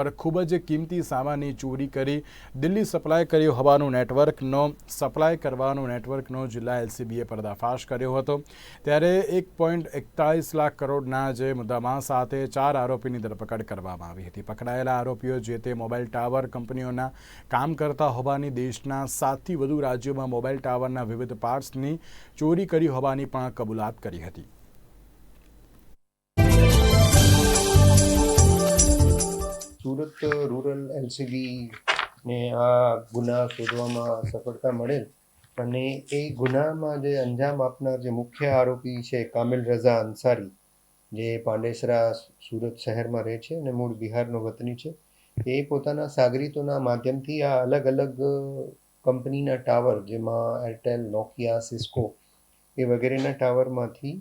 પર ખૂબ જ કિંમતી સામાનની ચોરી કરી દિલ્હી સપ્લાય કર્યો હોવાનું નેટવર્કનો, સપ્લાય કરવાનો નેટવર્કનો જિલ્લા એલસીબીએ પર્દાફાશ કર્યો હતો. ત્યારે એક પોઈન્ટ એકતાલીસ લાખ કરોડના જે મુદ્દામાં સાથે ચાર આરોપીની ધરપકડ કરવામાં આવી હતી. પકડાયેલા આરોપીઓ જે તે મોબાઈલ ટાવર કંપનીઓના કામ કરતા હોવાની દેશના સાતથી વધુ રાજ્યોમાં મોબાઈલ ટાવરના વિવિધ પાર્ટ્સની ચોરી કરી હોવાની પણ કબૂલાત કરી હતી. સુરત રૂરલ એલસીબી ને આ ગુના શોધવામાં સફળતા મળેલ અને એ ગુનામાં જે અંજામ આપનાર જે મુખ્ય આરોપી છે કામિલ રઝા અંસારી, જે પાંડેસરા સુરત શહેરમાં રહે છે અને મૂળ બિહારનો વતની છે, એ પોતાના સાગરીતોના માધ્યમથી આ અલગ અલગ કંપનીના ટાવર જેમાં એરટેલ નોકિયા સિસ્કો એ વગેરેના ટાવરમાંથી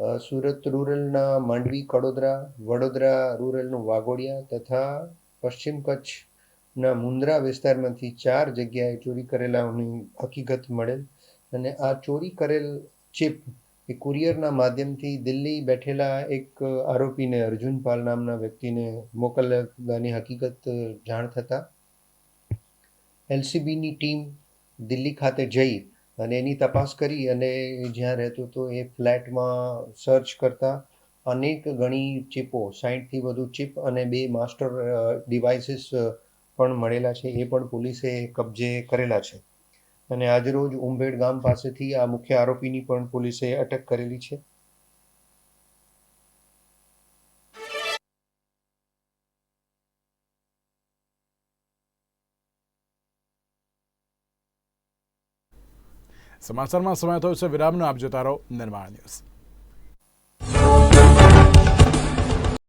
સુરત રૂરલના માંડવી, કડોદરા, વડોદરા રૂરલનું વાઘોડિયા તથા પશ્ચિમ કચ્છના મુન્દ્રા વિસ્તારમાંથી ચાર જગ્યાએ ચોરી કરેલાની હકીકત મળેલ અને આ ચોરી કરેલ ચિપ એ કુરિયરના માધ્યમથી દિલ્હી બેઠેલા એક આરોપીને અર્જુન પાલ નામના વ્યક્તિને મોકલવાની હકીકત જાણ થતાં એલસીબીની ટીમ દિલ્હી ખાતે જઈ અને એની તપાસ કરી અને જ્યાં રહેતો હતો એ ફ્લેટમાં સર્ચ કરતા અનેક ઘણી ચીપો, સાહીઠથી વધુ ચીપ અને બે માસ્ટર ડિવાઇસીસ પણ મળેલા છે. એ પણ પોલીસે કબજે કરેલા છે. અને આજરોજ ઉંભેડ ગામ પાસેથી આ મુખ્ય આરોપીની પણ પોલીસે અટક કરેલી છે. સમાચારમાં સમય થયો છે. વિરામનો આપ જોતા રહો નિર્માણ ન્યૂઝ.